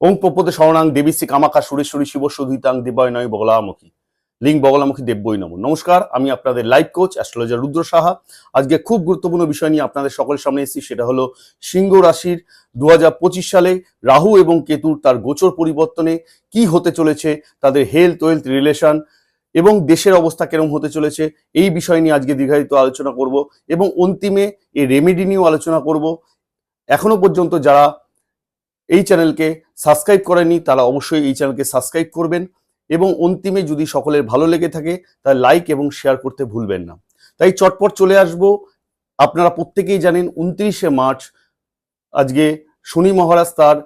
ওং পপতে শরণাং দেবীশ্রী কামাকা সুরেশ্বরী শিব সুধিতাং দেবায় নয় বগলামুখী। লিঙ্ক বগলামুখী দেব্যই নম। নমস্কার, আমি আপনাদের live coach, astrologer Rudra Saha. আজকে খুব গুরুত্বপূর্ণ বিষয় নিয়ে আপনাদের সকলের সামনে এসেছি, সেটা হলো সিংহ রাশির দু হাজার পঁচিশ সালে রাহু এবং কেতুর তার গোচর পরিবর্তনে কি হতে চলেছে, তাদের হেলথ ওয়েলথ রিলেশন এবং দেশের অবস্থা কেরম হতে চলেছে, এই বিষয় নিয়ে আজকে দীর্ঘায়িত আলোচনা করব এবং অন্তিমে এই রেমেডি নিয়েও আলোচনা করব। এখনও পর্যন্ত যারা এই চ্যানেলকে সাবস্ক্রাইব করেনি তারা অবশ্যই এই চ্যানেলকে সাবস্ক্রাইব করবেন এবং অন্তিমে যদি সকলের ভালো লেগে থাকে, তাহলে লাইক এবং শেয়ার করতে ভুলবেন না। তাই চটপট চলে আসব। আপনারা প্রত্যেকেই জানেন উনত্রিশে মার্চ আজকে শনি মহারাজ তার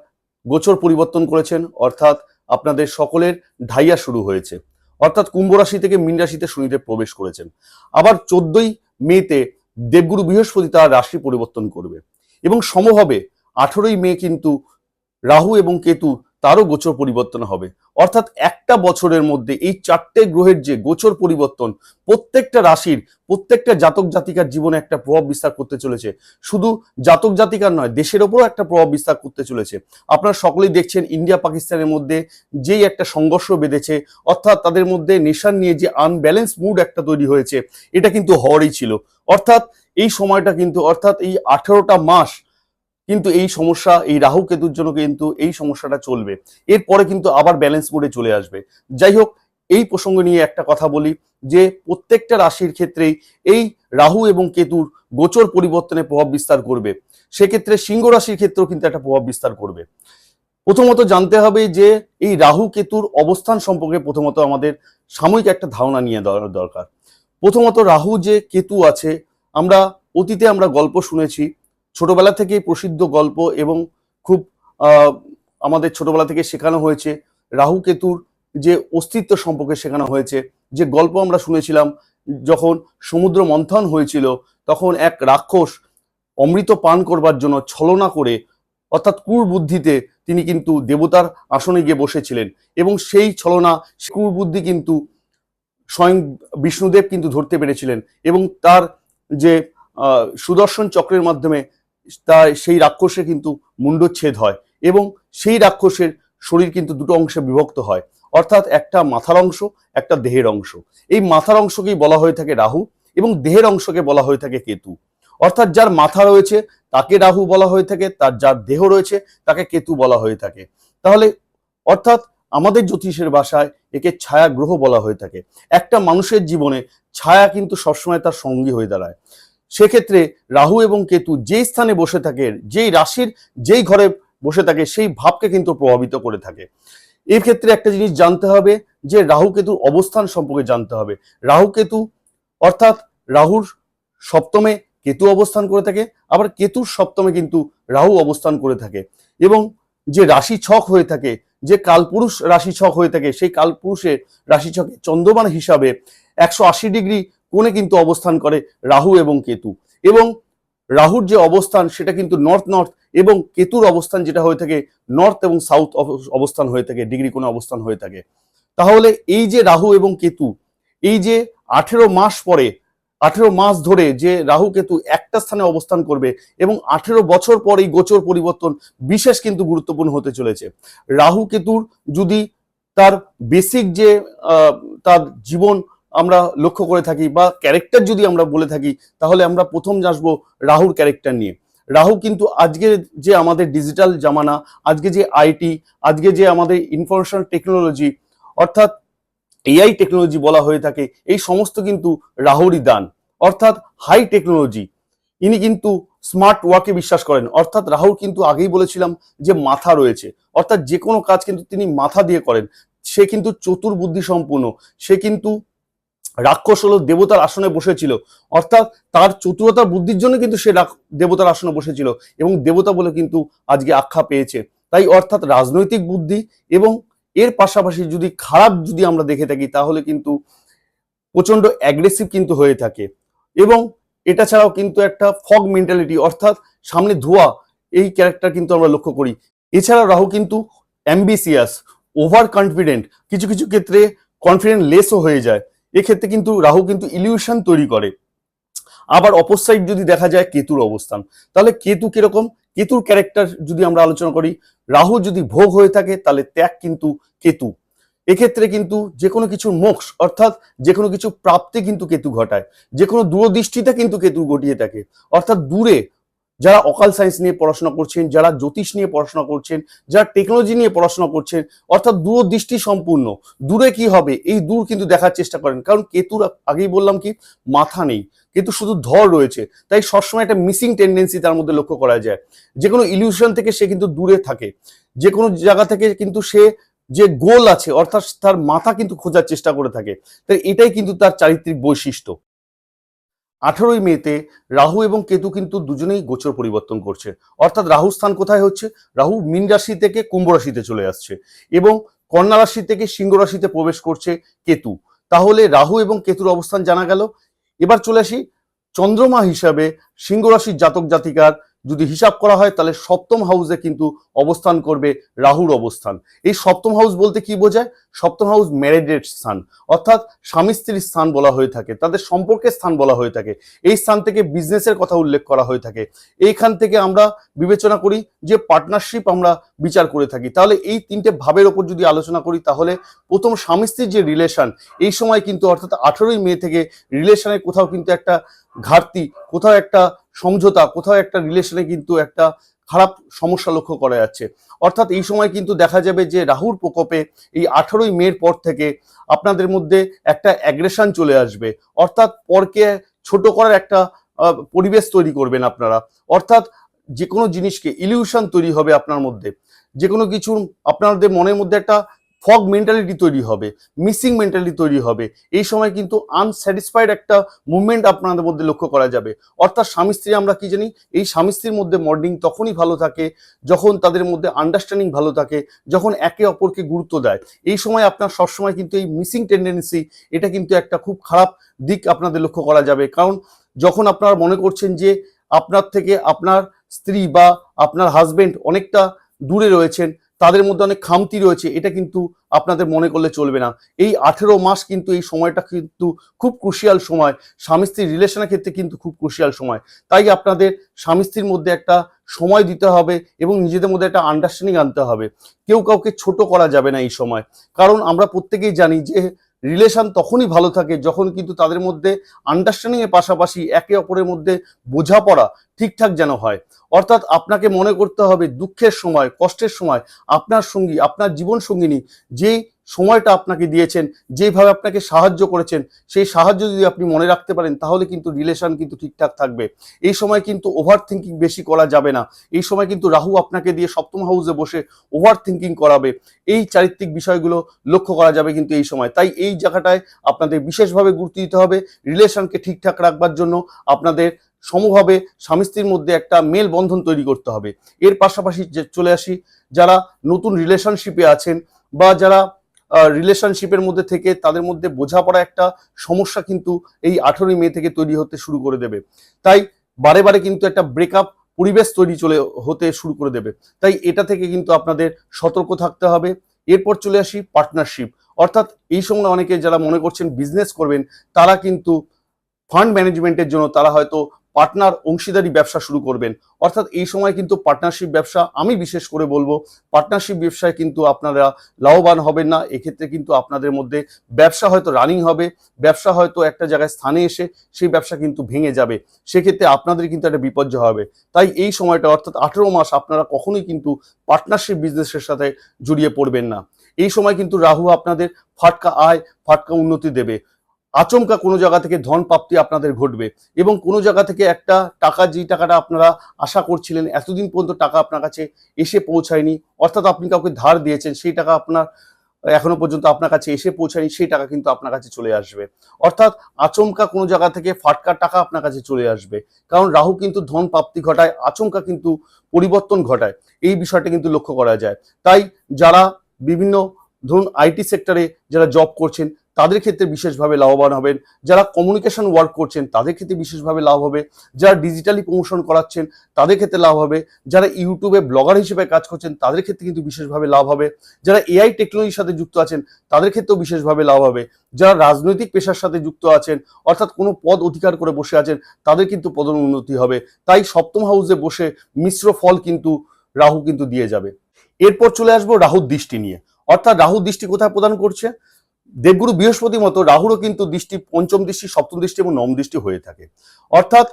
গোচর পরিবর্তন করেছেন, অর্থাৎ আপনাদের সকলের ঢাইয়া শুরু হয়েছে। অর্থাৎ কুম্ভ রাশি থেকে মীন রাশিতে শনিদেব প্রবেশ করেছেন। আবার চোদ্দই মেতে দেবগুরু বৃহস্পতি তার রাশি পরিবর্তন করবে। এবং সমভাবে আঠেরোই মে কিন্তু রাহু এবং কেতু তারও গোচর পরিবর্তন হবে। অর্থাৎ একটা বছরের মধ্যে এই চারটে গ্রহের যে গোচর পরিবর্তন, প্রত্যেকটা রাশির, প্রত্যেকটা জাতক জাতিকার জীবনে একটা প্রভাব বিস্তার করতে চলেছে। শুধু জাতক জাতিকার নয়, দেশের ওপরও একটা প্রভাব বিস্তার করতে চলেছে। আপনারা সকলেই দেখছেন ইন্ডিয়া পাকিস্তানের মধ্যে যেই একটা সংঘর্ষ বেঁধেছে, অর্থাৎ তাদের মধ্যে নেশান নিয়ে যে আনব্যালেন্স মুড একটা তৈরি হয়েছে, এটা কিন্তু হওয়ারই ছিল। অর্থাৎ এই সময়টা কিন্তু, অর্থাৎ এই আঠেরোটা মাস কিন্তু এই সমস্যা, এই রাহু কেতুর জন্য কিন্তু এই সমস্যাটা চলবে। এরপরে কিন্তু আবার ব্যালেন্স মোডে চলে আসবে। যাই হোক, এই প্রসঙ্গ নিয়ে একটা কথা বলি, যে প্রত্যেকটা রাশির ক্ষেত্রেই এই রাহু এবং কেতুর গোচর পরিবর্তনে প্রভাব বিস্তার করবে। সেক্ষেত্রে সিংহ রাশির ক্ষেত্রেও কিন্তু একটা প্রভাব বিস্তার করবে। প্রথমত জানতে হবে যে এই রাহু কেতুর অবস্থান সম্পর্কে প্রথমত আমাদের সাময়িক একটা ধারণা নিয়ে দরকার। প্রথমত রাহু যে কেতু আছে, আমরা অতীতে আমরা গল্প শুনেছি ছোটবেলা থেকেই প্রসিদ্ধ গল্প এবং খুব আমাদের ছোটবেলা থেকে শেখানো হয়েছে রাহু কেতুর যে অস্তিত্ব সম্পর্কে শেখানো হয়েছে। যে গল্প আমরা শুনেছিলাম, যখন সমুদ্র মন্থন হয়েছিল, তখন এক রাক্ষস অমৃত পান করবার জন্য ছলনা করে, অর্থাৎ ক্রূর বুদ্ধিতে তিনি কিন্তু দেবতার আসনে গিয়ে বসেছিলেন এবং সেই ছলনা ক্রূর বুদ্ধি কিন্তু স্বয়ং বিষ্ণুদেব কিন্তু ধরতে পেরেছিলেন এবং তার যে সুদর্শন চক্রের মাধ্যমে তার সেই রাক্ষসের কিন্তু মুন্ডচ্ছেদ হয় এবং সেই রাক্ষসের শরীর কিন্তু দুটো অংশে বিভক্ত হয়। অর্থাৎ একটা মাথার অংশ, একটা দেহের অংশ। এই মাথার অংশকেই বলা হয়ে থাকে রাহু এবং দেহের অংশকে বলা হয়ে থাকে কেতু। অর্থাৎ যার মাথা রয়েছে, তাকে রাহু বলা হয়ে থাকে, তার যার দেহ রয়েছে, তাকে কেতু বলা হয়ে থাকে। তাহলে অর্থাৎ আমাদের জ্যোতিষের ভাষায় একে ছায়া গ্রহ বলা হয়ে থাকে। একটা মানুষের জীবনে ছায়া কিন্তু সবসময় তার সঙ্গী হয়ে দাঁড়ায়। সেক্ষেত্রে রাহু এবং কেতু যেই স্থানে বসে থাকে, যেই রাশির যেই ঘরে বসে থাকে, সেই ভাবকে কিন্তু প্রভাবিত করে থাকে। এর ক্ষেত্রে একটা জিনিস জানতে হবে যে রাহু কেতুর অবস্থান সম্পর্কে জানতে হবে। রাহু কেতু অর্থাৎ রাহুর সপ্তমে কেতু অবস্থান করে থাকে, আবার কেতুর সপ্তমে কিন্তু রাহু অবস্থান করে থাকে। এবং যে রাশি ছক হয়ে থাকে, যে কালপুরুষ রাশি ছক হয়ে থাকে, সেই কালপুরুষের রাশি ছকে চন্দ্রমান হিসাবে একশো আশি ডিগ্রি কোণে কিন্তু অবস্থান করে রাহু এবং কেতু। এবং রাহুর যে অবস্থান, সেটা কিন্তু নর্থ নর্থ এবং কেতুর অবস্থান যেটা হয়ে থাকে নর্থ এবং সাউথ অবস্থান হয়ে থাকে ডিগ্রি কোণে অবস্থান হয়ে থাকে। তাহলে এই যে রাহু এবং কেতু, এই যে আঠেরো মাস পরে, আঠেরো মাস ধরে যে রাহু কেতু একটা স্থানে অবস্থান করবে এবং আঠেরো বছর পর এই গোচর পরিবর্তন বিশেষ কিন্তু গুরুত্বপূর্ণ হতে চলেছে। রাহু কেতুর যদি তার বেসিক যে তার জীবন আমরা লক্ষ্য করে থাকি বা ক্যারেক্টার যদি আমরা বলে থাকি, তাহলে আমরা প্রথম আসব রাহুর ক্যারেক্টার নিয়ে। রাহু কিন্তু আজকে যে আমাদের ডিজিটাল জামানা, আজকে যে আইটি আজকে যে আমাদের ইনফরমেশন টেকনোলজি অর্থাৎ এআই টেকনোলজি বলা হয়ে থাকে, এই সমস্ত কিন্তু রাহুরই দান। অর্থাৎ হাই টেকনোলজি ইনি কিন্তু স্মার্ট ওয়ার্কে বিশ্বাস করেন। অর্থাৎ রাহুল কিন্তু আগেই বলেছিলাম যে মাথা রয়েছে। অর্থাৎ যে কোনো কাজ কিন্তু তিনি মাথা দিয়ে করেন। সে কিন্তু চতুর বুদ্ধি সম্পূর্ণ সে কিন্তু রাক্ষস হলো দেবতার আসনে বসেছিল। অর্থাৎ তার চতুরতা বুদ্ধির জন্য কিন্তু সে দেবতার আসনে বসেছিল এবং দেবতা বলে কিন্তু আজকে আখ্যা পেয়েছে। তাই অর্থাৎ রাজনৈতিক বুদ্ধি এবং এর পাশাপাশি যদি খারাপ যদি আমরা দেখে থাকি, তাহলে কিন্তু প্রচণ্ড অ্যাগ্রেসিভ কিন্তু হয়ে থাকে। এবং এটা ছাড়াও কিন্তু একটা ফগ মেন্টালিটি অর্থাৎ সামনে ধোয়া, এই ক্যারেক্টার কিন্তু আমরা লক্ষ্য করি। এছাড়াও রাহু কিন্তু অ্যাম্বিসিয়াস ওভার কনফিডেন্ট কিছু কিছু ক্ষেত্রে কনফিডেন্ট লেসও হয়ে যায়। এক্ষেত্রে কিন্তু রাহু কিন্তু ইলিউশন তৈরি করে। আবার অপর সাইড যদি দেখা যায় কেতুর অবস্থান। তাহলে কেতু কীরকম? কেতুর ক্যারেক্টার যদি আমরা আলোচনা করি, রাহু যদি ভোগ হয়ে থাকে, তাহলে ত্যাগ কিন্তু কেতু। এক্ষেত্রে কিন্তু যে কোনো কিছুর মোক্ষ, অর্থাৎ যে কোনো কিছু প্রাপ্তি কিন্তু কেতু ঘটায়। যে কোনো দূরদৃষ্টিতে কিন্তু কেতু ঘটিয়ে থাকে। অর্থাৎ দূরে যারা অকাল সায়েন্স নিয়ে পড়াশোনা করছেন, যারা জ্যোতিষ নিয়ে পড়াশোনা করছেন, যারা টেকনোলজি নিয়ে পড়াশোনা করছেন, অর্থাৎ দূরদৃষ্টি সম্পূর্ণ। দূরে কি হবে? এই দূর কিন্তু দেখার চেষ্টা করেন। কারণ কেতুর আগেই বললাম কি, মাথা নেই। কিন্তু শুধু ধর রয়েছে। তাই সবসময় একটা মিসিং টেন্ডেন্সি তার মধ্যে লক্ষ্য করা যায়। যে কোনো ইলিউশন থেকে সে কিন্তু দূরে থাকে। যে কোনো জায়গা থেকে কিন্তু সে যে গোল আছে, অর্থাৎ তার মাথা কিন্তু খোঁজার চেষ্টা করে থাকে। তাই এটাই কিন্তু তার চারিত্রিক বৈশিষ্ট্য। আঠারোই মেতে রাহু এবং কেতু কিন্তু দুজনেই গোচর পরিবর্তন করছে। অর্থাৎ রাহু স্থান কোথায় হচ্ছে? রাহু মীন রাশি থেকে কুম্ভ রাশিতে চলে আসছে এবং কন্যা রাশি থেকে সিংহ রাশিতে প্রবেশ করছে কেতু। তাহলে রাহু এবং কেতুর অবস্থান জানা গেল। এবার চলে আসি চন্দ্রমা হিসাবে সিংহ রাশির জাতক জাতিকার যদি হিসাব করা হয়, তাহলে সপ্তম হাউসে কিন্তু অবস্থান করবে রাহুর অবস্থান। এই সপ্তম হাউস বলতে কি বোঝায়? সপ্তম হাউস ম্যারেজের স্থান অর্থাৎ স্বামী স্ত্রীর স্থান বলা হয়ে থাকে, তাদের সম্পর্কের স্থান বলা হয়ে থাকে, এই স্থান থেকে বিজনেসের কথা উল্লেখ করা হয়ে থাকে। এইখান থেকে আমরা বিবেচনা করি যে পার্টনারশিপ আমরা বিচার করে থাকি। তাহলে এই তিনটে ভাবের ওপর যদি আলোচনা করি, তাহলে প্রথম স্বামী স্ত্রীর যে রিলেশন এই সময় কিন্তু অর্থাৎ আঠেরোই মে থেকে রিলেশনের কোথাও কিন্তু একটা ঘাটতি, কোথাও একটা সমঝোতা, কোথাও একটা রিলেশনে কিন্তু একটা খারাপ সমস্যা লক্ষ্য করা যাচ্ছে। অর্থাৎ এই সময় কিন্তু দেখা যাবে যে রাহুর প্রকোপে এই আঠেরোই মের পর থেকে আপনাদের মধ্যে একটা অ্যাগ্রেশন চলে আসবে। অর্থাৎ পরকে ছোট করার একটা পরিবেশ তৈরি করবেন আপনারা। অর্থাৎ যে কোনো জিনিসকে ইলিউশন তৈরি হবে আপনার মধ্যে। যে কোনো কিছুর আপনাদের মনের মধ্যে একটা ফগ মেন্টালিটি তৈরি হবে মিসিং মেন্টালিটি তৈরি হবে। এই সময় কিন্তু আনস্যাটিসফাইড একটা মুভমেন্ট আপনাদের মধ্যে লক্ষ্য করা যাবে। অর্থাৎ স্বামী স্ত্রী আমরা কি জানি, এই স্বামী স্ত্রীর মধ্যে মর্নিং তখনই ভালো থাকে, যখন তাদের মধ্যে আন্ডারস্ট্যান্ডিং ভালো থাকে, যখন একে অপরকে গুরুত্ব দেয়। এই সময় আপনার সবসময় কিন্তু এই মিসিং টেন্ডেন্সি এটা কিন্তু একটা খুব খারাপ দিক আপনাদের লক্ষ্য করা যাবে। কারণ যখন আপনারা মনে করছেন যে আপনার থেকে আপনার স্ত্রী বা আপনার হাজবেন্ড অনেকটা দূরে রয়েছেন তাদের মধ্যে অনেক খামতি রয়েছে, এটা কিন্তু আপনাদের মনে করলে চলবে না। এই আঠেরো মাস কিন্তু এই সময়টা কিন্তু খুব ক্রুশিয়াল সময়। স্বামী স্ত্রীর রিলেশনের ক্ষেত্রে কিন্তু খুব ক্রুশিয়াল সময়। তাই আপনাদের স্বামী স্ত্রীর মধ্যে একটা সময় দিতে হবে এবং নিজেদের মধ্যে একটা আন্ডারস্ট্যান্ডিং আনতে হবে। কেউ কাউকে ছোট করা যাবে না এই সময়। কারণ আমরা প্রত্যেকেই জানি যে রিলেশন তখনই ভালো থাকে যখন কিন্তু তাদের মধ্যে আন্ডারস্ট্যান্ডিংয়ের পাশাপাশি একে অপরের মধ্যে বোঝাপড়া ঠিকঠাক যেন হয়। অর্থাৎ আপনাকে মনে করতে হবে দুঃখের সময়, কষ্টের সময় আপনার সঙ্গী, আপনার জীবন সঙ্গিনী যেই সময়টা আপনাকে দিয়েছেন, যেভাবে আপনাকে সাহায্য করেছেন, সেই সাহায্য যদি আপনি মনে রাখতে পারেন, তাহলে কিন্তু রিলেশন কিন্তু ঠিকঠাক থাকবে। এই সময় কিন্তু ওভার থিঙ্কিং বেশি করা যাবে না। এই সময় কিন্তু রাহু আপনাকে দিয়ে সপ্তম হাউসে বসে ওভার থিঙ্কিং করাবে। এই চারিত্রিক বিষয়গুলো লক্ষ্য করা যাবে কিন্তু এই সময়। তাই এই জায়গাটায় আপনাদের বিশেষভাবে গুরুত্ব দিতে হবে। রিলেশনকে ঠিকঠাক রাখবার জন্য আপনাদের সমভাবে স্বামী স্ত্রীর মধ্যে একটা মেল বন্ধন তৈরি করতে হবে। এর পাশাপাশি চলে আসি, যারা নতুন রিলেশনশিপে আছেন বা যারা রিলেশনশিপের মধ্যে থেকে তাদের মধ্যে বোঝাপড়া একটা সমস্যা কিন্তু এই আঠেরোই মে থেকে তৈরি হতে শুরু করে দেবে। তাই বারে বারে কিন্তু একটা ব্রেকআপ পরিবেশ তৈরি চলে হতে শুরু করে দেবে। তাই এটা থেকে কিন্তু আপনাদের সতর্ক থাকতে হবে। এরপর চলে আসি পার্টনারশিপ অর্থাৎ এই সময় অনেকে যারা মনে করছেন বিজনেস করবেন, তারা কিন্তু ফান্ড ম্যানেজমেন্টের জন্য তারা হয়তো পার্টনার অংশীদারি ব্যবসা শুরু করবেন। অর্থাৎ এই সময় কিন্তু পার্টনারশিপ ব্যবসা আমি বিশেষ করে বলব, পার্টনারশিপ ব্যবসায় কিন্তু আপনারা লাভবান হবেন না। এক্ষেত্রে কিন্তু আপনাদের মধ্যে ব্যবসা হয়তো রানিং হবে, ব্যবসা হয়তো একটা জায়গায় স্থানে এসে সেই ব্যবসা কিন্তু ভেঙে যাবে। সেক্ষেত্রে আপনাদের কিন্তু একটা বিপর্যয় হবে। তাই এই সময়টা অর্থাৎ আঠেরো মাস আপনারা কখনোই কিন্তু পার্টনারশিপ বিজনেসের সাথে জড়িয়ে পড়বেন না। এই সময় কিন্তু রাহু আপনাদের ফাটকা আয়, ফাটকা উন্নতি দেবে। আচমকা কোনো জায়গা থেকে ধন প্রাপ্তি আপনাদের ঘটবে এবং কোনো জায়গা থেকে একটা টাকা যে টাকাটা আপনারা আশা করছিলেন এতদিন পর্যন্ত টাকা আপনার কাছে এসে পৌঁছায়নি, অর্থাৎ আপনি কাউকে ধার দিয়েছেন, সেই টাকা আপনার, এখনও পর্যন্ত আপনার কাছে এসে পৌঁছায়নি, সেই টাকা কিন্তু আপনার কাছে চলে আসবে। অর্থাৎ আচমকা কোনো জায়গা থেকে ফাটকার টাকা আপনার কাছে চলে আসবে। কারণ রাহু কিন্তু ধন প্রাপ্তি ঘটায়, আচমকা কিন্তু পরিবর্তন ঘটায়। এই বিষয়টা কিন্তু লক্ষ্য করা যায়। তাই যারা বিভিন্ন, ধরুন আইটি সেক্টরে যারা জব করছেন তাদের ক্ষেত্রে বিশেষভাবে লাভবান হবেন। যারা কমিউনিকেশন ওয়ার্ক করছেন, তাদের ক্ষেত্রে বিশেষভাবে লাভ হবে। যারা ডিজিটালি প্রমোশন করাচ্ছেন, তাদের ক্ষেত্রে লাভ হবে। যারা ইউটিউবে ব্লগার হিসেবে কাজ করছেন, তাদের ক্ষেত্রে কিন্তু বিশেষভাবে লাভ হবে। যারা এআই টেকনোলজির সাথে যুক্ত আছেন, তাদের ক্ষেত্রেও বিশেষভাবে লাভ হবে। যারা রাজনৈতিক পেশার সাথে যুক্ত আছেন, অর্থাৎ কোনো পদ অধিকার করে বসে আছেন, তাদের কিন্তু পদোন্নতি হবে। তাই সপ্তম হাউসে বসে মিশ্র ফল কিন্তু রাহু কিন্তু দিয়ে যাবে। এরপর চলে আসব রাহুর দৃষ্টি নিয়ে। অর্থাৎ রাহুর দৃষ্টি কোথায় প্রদান করছে? দেবগুরু বৃহস্পতি মতো রাহুরও কিন্তু দৃষ্টি, পঞ্চম দৃষ্টি, সপ্তম দৃষ্টি এবং নবম দৃষ্টি হয়ে থাকে। অর্থাৎ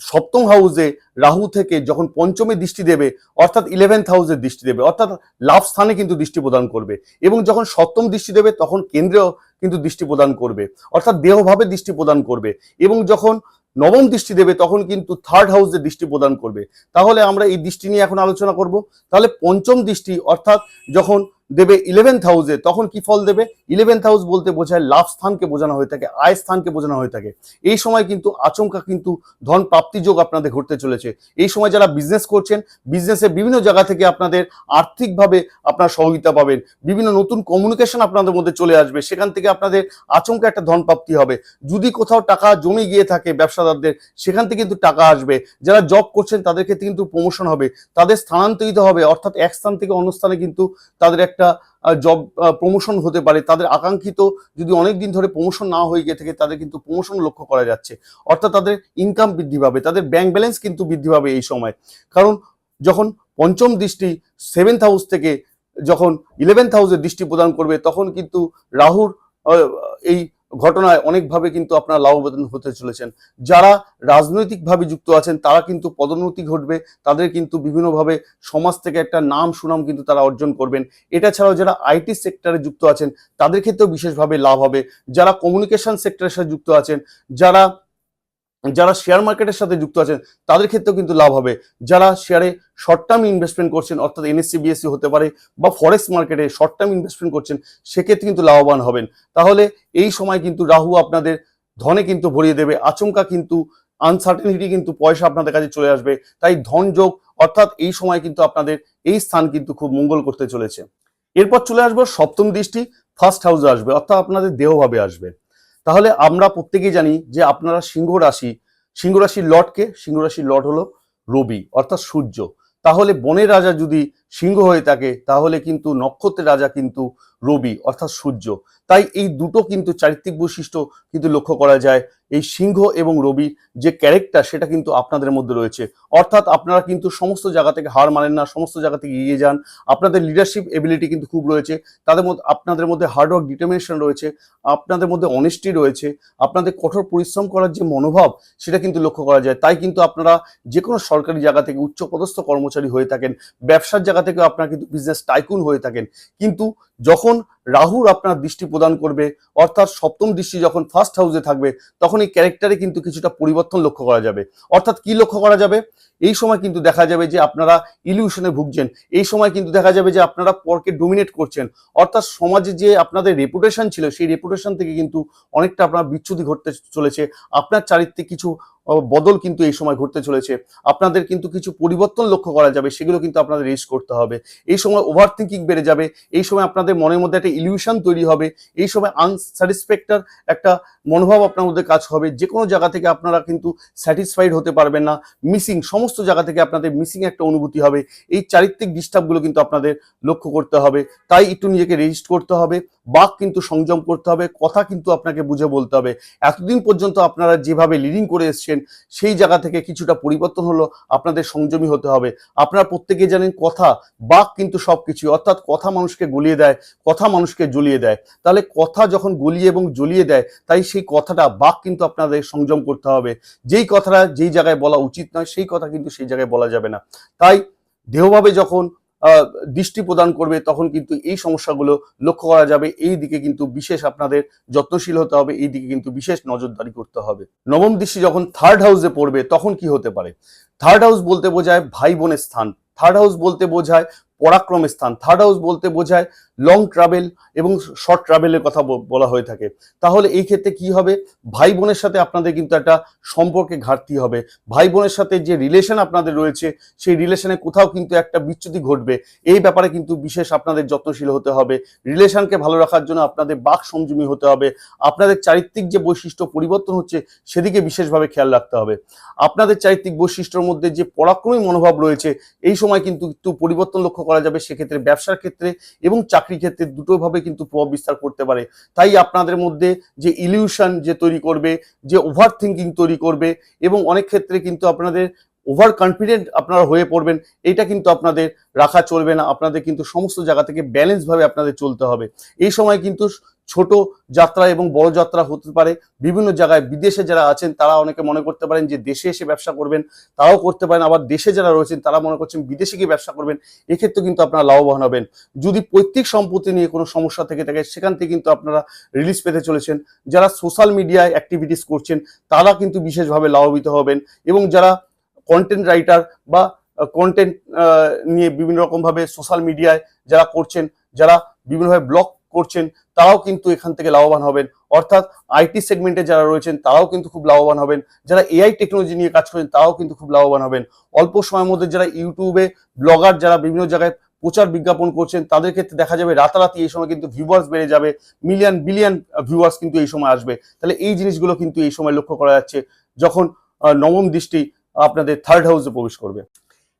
সপ্তম হাউসে রাহু থেকে যখন পঞ্চমে দৃষ্টি দেবে, অর্থাৎ ইলেভেন্থ হাউসে দৃষ্টি দেবে, অর্থাৎ লাভ স্থানে কিন্তু দৃষ্টি প্রদান করবে এবং যখন সপ্তম দৃষ্টি দেবে, তখন কেন্দ্রেও কিন্তু দৃষ্টি প্রদান করবে, অর্থাৎ দেহভাবে দৃষ্টি প্রদান করবে এবং যখন নবম দৃষ্টি দেবে, তখন কিন্তু থার্ড হাউসে দৃষ্টি প্রদান করবে। তাহলে আমরা এই দৃষ্টি নিয়ে এখন আলোচনা করব। তাহলে পঞ্চম দৃষ্টি, অর্থাৎ যখন দেবে ইলেভেন্থ হাউসে তখন কি ফল দেবে? ইলেভেন্থ হাউস বলতে বোঝায় লাভ স্থানকে বোঝানো হয়ে থাকে, আয় স্থানকে বোঝানো হয়ে থাকে। এই সময় কিন্তু আচমকা কিন্তু ধন প্রাপ্তি যোগ আপনাদের ঘটতে চলেছে। এই সময় যারা বিজনেস করছেন বিজনেসে বিভিন্ন জায়গা থেকে আপনাদের আর্থিকভাবে আপনার সহযোগিতা পাবেন। বিভিন্ন নতুন কমিউনিকেশন আপনাদের মধ্যে চলে আসবে। সেখান থেকে আপনাদের আচমকা একটা ধন প্রাপ্তি হবে। যদি কোথাও টাকা জমে গিয়ে থাকে ব্যবসাদারদের, সেখান থেকে কিন্তু টাকা আসবে। যারা জব করছেন, তাদের ক্ষেত্রে কিন্তু প্রমোশন হবে। তাদের স্থানান্তরিত হবে। অর্থাৎ এক স্থান থেকে অন্য স্থানে কিন্তু তাদের একটা জব প্রমোশন হতে পারে, তাদের আকাঙ্ক্ষিত যদি অনেক দিন ধরে প্রমোশন না হয়ে গিয়ে থাকে, তাদের কিন্তু প্রমোশন লক্ষ্য করা যাচ্ছে। অর্থাৎ তাদের ইনকাম বৃদ্ধি পাবে, তাদের ব্যাংক ব্যালেন্স কিন্তু বৃদ্ধি পাবে এই সময়। কারণ যখন পঞ্চম দৃষ্টি সেভেন্থ হাউস থেকে যখন ইলেভেন্থ হাউসের দৃষ্টি প্রদান করবে, তখন কিন্তু রাহুর এই ঘটনায় অনেকভাবে কিন্তু আপনারা লাভবান হতে চলেছেন। যারা রাজনৈতিকভাবে যুক্ত আছেন, তারা কিন্তু পদোন্নতি ঘটবে, তাদের কিন্তু বিভিন্নভাবে সমাজ থেকে একটা নাম সুনাম কিন্তু তারা অর্জন করবেন। এটা ছাড়াও যারা আইটি সেক্টরে যুক্ত আছেন, তাদের ক্ষেত্রেও বিশেষভাবে লাভ হবে। যারা কমিউনিকেশন সেক্টরের সাথে যুক্ত আছেন, যারা যারা শেয়ার মার্কেটের সাথে যুক্ত আছেন, তাদের ক্ষেত্রেও কিন্তু লাভ হবে। যারা শেয়ারে শর্ট টার্ম ইনভেস্টমেন্ট করছেন, অর্থাৎ এনএসসি বিএসসি হতে পারে বা ফরেক্স মার্কেটে শর্ট টার্ম ইনভেস্টমেন্ট করছেন, সেক্ষেত্রে কিন্তু লাভবান হবেন। তাহলে এই সময় কিন্তু রাহু আপনাদের ধনে কিন্তু ভরিয়ে দেবে, আচমকা কিন্তু আনসার্টেনিটি কিন্তু পয়সা আপনাদের কাছে চলে আসবে, তাই ধন যোগ, অর্থাৎ এই সময় কিন্তু আপনাদের এই স্থান কিন্তু খুব মঙ্গল করতে চলেছে। এরপর চলে আসব সপ্তম দৃষ্টি ফার্স্ট হাউসে আসবে, অর্থাৎ আপনাদের দেহভাবে আসবে। তাহলে আমরা প্রত্যেকেই জানি যে আপনারা সিংহ রাশি, সিংহ রাশির লর্ডকে সিংহ রাশির লর্ড হলো রবি, অর্থাৎ সূর্য। তাহলে বনের রাজা যদি সিংহ হয়ে থাকে, তাহলে কিন্তু নক্ষত্রের রাজা কিন্তু রবি, অর্থাৎ সূর্য। তাই এই দুটো কিন্তু চারিত্রিক বৈশিষ্ট্য কিন্তু লক্ষ্য করা যায়। এই সিংহ এবং রবি যে ক্যারেক্টার সেটা কিন্তু আপনাদের মধ্যে রয়েছে। অর্থাৎ আপনারা কিন্তু সমস্ত জায়গা থেকে হার মানেন না, সমস্ত জায়গা থেকে এগিয়ে যান। আপনাদের লিডারশিপ এবিলিটি কিন্তু খুব রয়েছে। তাদের মধ্যে, আপনাদের মধ্যে হার্ডওয়ার্ক ডিটারমিনেশন রয়েছে। আপনাদের মধ্যে অনেস্টি রয়েছে। আপনাদের কঠোর পরিশ্রম করার যে মনোভাব, সেটা কিন্তু লক্ষ্য করা যায়। তাই কিন্তু আপনারা যে কোনো সরকারি জায়গা থেকে উচ্চপদস্থ কর্মচারী হয়ে থাকেন, ব্যবসার জায়গা থেকে আপনার কিন্তু বিজনেস টাইকুন হয়ে থাকেন। কিন্তু যখন রাহুর আপনার দৃষ্টি প্রদান করবে, অর্থাৎ সপ্তম দৃষ্টি যখন ফার্স্ট হাউসে থাকবে, তখন এই ক্যারেক্টারে কিন্তু কিছুটা পরিবর্তন লক্ষ্য করা যাবে। অর্থাৎ কি লক্ষ্য করা যাবে? এই সময় কিন্তু দেখা যাবে যে আপনারা ইলিউশনে ভুগছেন। এই সময় কিন্তু দেখা যাবে যে আপনারা পরকে ডোমিনেট করছেন। অর্থাৎ সমাজে যে আপনাদের রেপুটেশন ছিল, সেই রেপুটেশন থেকে কিন্তু অনেকটা আপনার বিচ্যুতি ঘটতে চলেছে। আপনার চারিত্রে কিছু বদল কিন্তু এই সময় ঘটতে চলেছে। আপনাদের কিন্তু কিছু পরিবর্তন লক্ষ্য করা যাবে, সেগুলো কিন্তু আপনাদের রেস করতে হবে। এই সময় ওভার থিঙ্কিং বেড়ে যাবে। এই সময় আপনাদের মনের মধ্যে একটা ইলিউশন তৈরি হবে। এই সময় আনস্যাটিসফ্যাক্টর একটা মনোভাব আপনার মধ্যে কাজ হবে যে কোনো জায়গা থেকে আপনারা কিন্তু স্যাটিসফাইড হতে পারবেন না মিসিং সমস্ত জায়গা থেকে আপনাদের মিসিং একটা অনুভূতি হবে, এই চারিত্রিক ডিস্টার্বগুলো কিন্তু আপনাদের লক্ষ্য করতে হবে, তাই একটু নিজেকে রেজিস্ট করতে হবে, বাক কিন্তু সংযম করতে হবে, কথা কিন্তু আপনাকে বুঝে বলতে হবে, এতদিন পর্যন্ত আপনারা যেভাবে লিডিং করে এসছেন, সেই জায়গা থেকে কিছুটা পরিবর্তন হলো, আপনাদের সংযমী হতে হবে, আপনারা প্রত্যেকে জানেন কথা, বাক কিন্তু সবকিছু, অর্থাৎ কথা মানুষকে গলিয়ে দেয়, কথা মানুষকে জ্বলিয়ে দেয়, তাহলে কথা যখন গলিয়ে এবং জ্বলিয়ে দেয়, তাই সেই কথাটা বাক কিন্তু আপনাদের সংযম করতে হবে। যেই কথাটা যেই জায়গায় বলা উচিত নয়, সেই কথা কিন্তু সেই জায়গায় বলা যাবে না। তাই দেহভাবে যখন দৃষ্টি প্রদান করবে, তখন কিন্তু এই সমস্যাগুলো লক্ষ্য করা যাবে। এই দিকে কিন্তু বিশেষ আপনাদের যত্নশীল হতে হবে, এই দিকে কিন্তু বিশেষ নজরদারি করতে হবে। নবম দৃষ্টি যখন থার্ড হাউসে পড়বে, তখন কি হতে পারে? থার্ড হাউস বলতে বোঝায় ভাই বোনের স্থান থার্ড হাউস বলতে বোঝায় পরাক্রমের স্থান থার্ড হাউস বলতে বোঝায় লং ট্রাভেল এবং শর্ট ট্রাভেলের কথা বলা হয়ে থাকে। তাহলে এই ক্ষেত্রে কি হবে? ভাই বোনের সাথে আপনাদের কিন্তু একটা সম্পর্কে ঘাটতি হবে। ভাই বোনের সাথে যে রিলেশন আপনাদের রয়েছে, সেই রিলেশনে কোথাও কিন্তু একটা বিচ্যুতি ঘটবে। এই ব্যাপারে কিন্তু বিশেষ আপনাদের যত্নশীল হতে হবে। রিলেশনকে ভালো রাখার জন্য আপনাদের বাক সংযমী হতে হবে। আপনাদের চারিত্রিক যে বৈশিষ্ট্য পরিবর্তন হচ্ছে, সেদিকে বিশেষভাবে খেয়াল রাখতে হবে। আপনাদের চারিত্রিক বৈশিষ্ট্যর মধ্যে যে পরাক্রমী মনোভাব রয়েছে, এই সময় কিন্তু একটু পরিবর্তন লক্ষ্য করা যাবে সেক্ষেত্রে ব্যবসার ক্ষেত্রে এবং চাকরি ক্ষেত্রে দুটোভাবে কিন্তু প্রভাব বিস্তার করতে পারে। তাই আপনাদের মধ্যে যে ইলিউশন যে তৈরি করবে, যে ওভার থিঙ্কিং তৈরি করবে এবং অনেক ক্ষেত্রে কিন্তু আপনাদের ওভার কনফিডেন্ট আপনারা হয়ে পড়বেন, এটা কিন্তু আপনাদের রাখা চলবে না। আপনাদের কিন্তু সমস্ত জায়গা থেকে ব্যালেন্স ভাবে আপনাদের চলতে হবে। এই সময় কিন্তু ছোট যাত্রা এবং বড় যাত্রা হতে পারে। বিভিন্ন জায়গায় বিদেশে যারা আছেন, তারা অনেকে মনে করতে পারেন যে দেশে এসে ব্যবসা করবেন, তারাও করতে পারেন। আবার দেশে যারা রয়েছেন, তারা মনে করছেন বিদেশে গিয়ে ব্যবসা করবেন, এক্ষেত্রে কিন্তু আপনারা লাভবান হবেন। যদি পৈতৃক সম্পত্তি নিয়ে কোনো সমস্যা থেকে থাকে, সেখান থেকে কিন্তু আপনারা রিলিজ পেতে চলেছেন। যারা সোশ্যাল মিডিয়ায় অ্যাক্টিভিটিস করছেন, তারা কিন্তু বিশেষভাবে লাভবিত হবেন এবং যারা কন্টেন্ট রাইটার বা কন্টেন্ট নিয়ে বিভিন্ন রকমভাবে সোশ্যাল মিডিয়ায় যারা করছেন, যারা বিভিন্নভাবে ব্লগ করছেন, তারাও কিন্তু এখান থেকে লাভবান হবেন। অর্থাৎ আইটি সেগমেন্টে যারা রয়েছেন, তারাও কিন্তু খুব লাভবান হবেন। যারা এআই টেকনোলজি নিয়ে কাজ করেন, তারাও কিন্তু খুব লাভবান হবেন। অল্প সময়ের মধ্যে যারা ইউটিউবে ব্লগার, যারা বিভিন্ন জায়গায় প্রচার বিজ্ঞাপন করছেন, তাদের ক্ষেত্রে দেখা যাবে রাতারাতি এই সময় কিন্তু ভিউয়ার্স বেড়ে যাবে। মিলিয়ন বিলিয়ন ভিউয়ার্স কিন্তু এই সময় আসবে। তাহলে এই জিনিসগুলো কিন্তু এই সময় লক্ষ্য করা যাচ্ছে যখন নবম দৃষ্টি আপনাদের থার্ড হাউসে প্রবেশ করবে।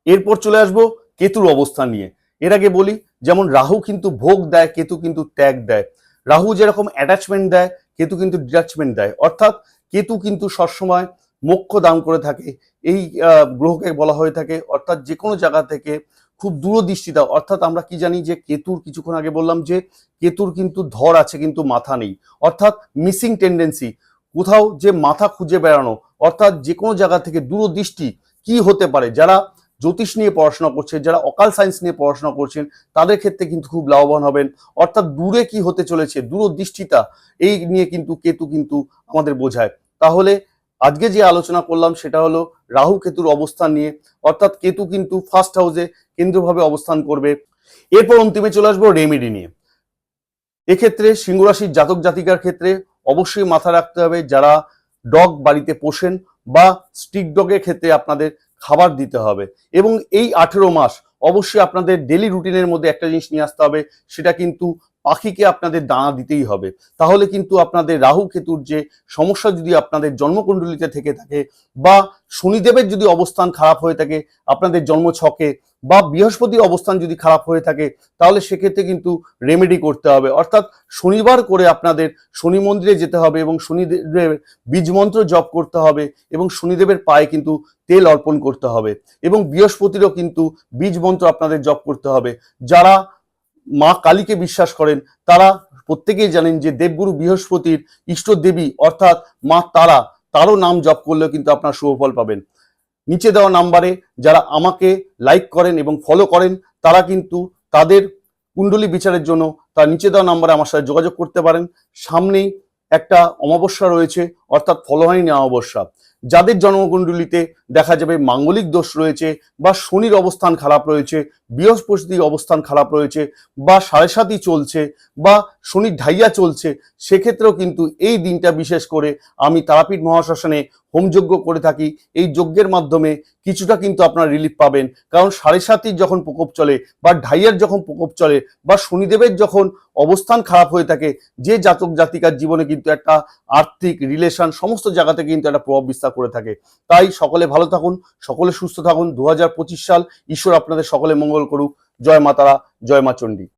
এরপর চলে আসব কেতুর অবস্থান নিয়ে। এর আগে বলি, যেমন রাহু কিন্তু ভোগ দেয়, কেতু কিন্তু ত্যাগ দেয়। রাহু যেরকম অ্যাটাচমেন্ট দেয়, কেতু কিন্তু ডিটাচমেন্ট দেয়। অর্থাৎ কেতু কিন্তু সবসময় মোক্ষ দান করে থাকে, এই গ্রহকে বলা হয়ে থাকে। অর্থাৎ যে কোনো জায়গা থেকে খুব দূরদৃষ্টিতা অর্থাৎ আমরা কি জানি যে কেতুর কিছুক্ষণ আগে বললাম যে, কেতুর কিন্তু ধর আছে, কিন্তু মাথা নেই। অর্থাৎ মিসিং টেন্ডেন্সি কোথাও যে মাথা খুঁজে বেড়ানো, অর্থাৎ যে কোনো জায়গা থেকে দূরদৃষ্টি কি হতে পারে? যারা জ্যোতিষ নিয়ে পড়াশোনা করছেন, যারা অকাল সায়েন্স নিয়ে পড়াশোনা করছেন, তাদের ক্ষেত্রে কিন্তু খুব লাভবান হবেন। অর্থাৎ দূরে কি হতে চলেছে দূরদৃষ্টিতা এই নিয়ে কিন্তু কেতু কিন্তু আমাদের বোঝায়। তাহলে আজকে যে আলোচনা করলাম, সেটা হলো রাহু কেতুর অবস্থান নিয়ে। অর্থাৎ কেতু কিন্তু ফার্স্ট হাউসে কেন্দ্রভাবে অবস্থান করবে। এরপর অন্তিমে চলে আসব রেমেডি নিয়ে। এক্ষেত্রে সিংহরাশির জাতক জাতিকার ক্ষেত্রে অবশ্যই মাথা রাখতে হবে, যারা ডগ বাড়িতে পোষেন বা স্টিক ডগের ক্ষেত্রে আপনাদের খাবার দিতে হবে। এবং এই আঠেরো মাস অবশ্যই আপনাদের ডেলি রুটিনের মধ্যে একটা জিনিস নিয়ে আসতে হবে, সেটা কিন্তু পাখিকে আপনাদের দানা দিতেই হবে। তাহলে কিন্তু আপনাদের রাহু কেতুর যে সমস্যা যদি আপনাদের জন্মকুণ্ডলিতে থেকে থাকে বা শনিদেবের যদি অবস্থান খারাপ হয়ে থাকে, আপনাদের জন্ম ছকে বা বৃহস্পতির অবস্থান যদি খারাপ হয়ে থাকে, তাহলে সেক্ষেত্রে কিন্তু রেমেডি করতে হবে। অর্থাৎ শনিবার করে আপনাদের শনি মন্দিরে যেতে হবে এবং শনিদেবের বীজ মন্ত্র জপ করতে হবে এবং শনিদেবের পায়ে কিন্তু তেল অর্পণ করতে হবে এবং বৃহস্পতিরও কিন্তু বীজ মন্ত্র আপনাদের জপ করতে হবে। যারা মা কালীকে বিশ্বাস করেন, তারা প্রত্যেকেই জানেন যে দেবগুরু বৃহস্পতির ইষ্ট দেবী অর্থাৎ মা তারা, তারও নাম জপ করলেও কিন্তু আপনার শুভফল পাবেন। নিচে দেওয়া নাম্বারে যারা আমাকে লাইক করেন এবং ফলো করেন, তারা কিন্তু তাদের কুণ্ডলী বিচারের জন্য তার নিচে দেওয়া নাম্বারে আমার সাথে যোগাযোগ করতে পারেন। সামনেই একটা অমাবস্যা রয়েছে, অর্থাৎ ফলহানি অমাবস্যা। যাদের জন্মকুণ্ডলিতে দেখা যাবে মাঙ্গলিক দোষ রয়েছে বা শনির অবস্থান খারাপ রয়েছে, বৃহস্পতির অবস্থান খারাপ রয়েছে বা সাড়ে সাতই চলছে বা শনির ঢাইয়া চলছে, সেক্ষেত্রেও কিন্তু এই দিনটা বিশেষ করে আমি তারাপীঠ মহাশ্মশানে হোমযজ্ঞ করে থাকি। এই যজ্ঞের মাধ্যমে কিছুটা কিন্তু আপনারা রিলিফ পাবেন। কারণ সাড়ে সাতির যখন প্রকোপ চলে বা ঢাইয়ার যখন প্রকোপ চলে বা শনিদেবের যখন অবস্থান খারাপ হয়ে থাকে, যে জাতক জাতিকার জীবনে কিন্তু একটা আর্থিক রিলেশন সমস্ত জায়গাতে কিন্তু একটা প্রভাব বিস্তার করে থাকে। তাই সকলে ভালো থাকুন, সকলে সুস্থ থাকুন। দু হাজার পঁচিশ সাল ঈশ্বর আপনাদের সকলে মঙ্গল করুক। জয় মাতারা, জয় মা চণ্ডী।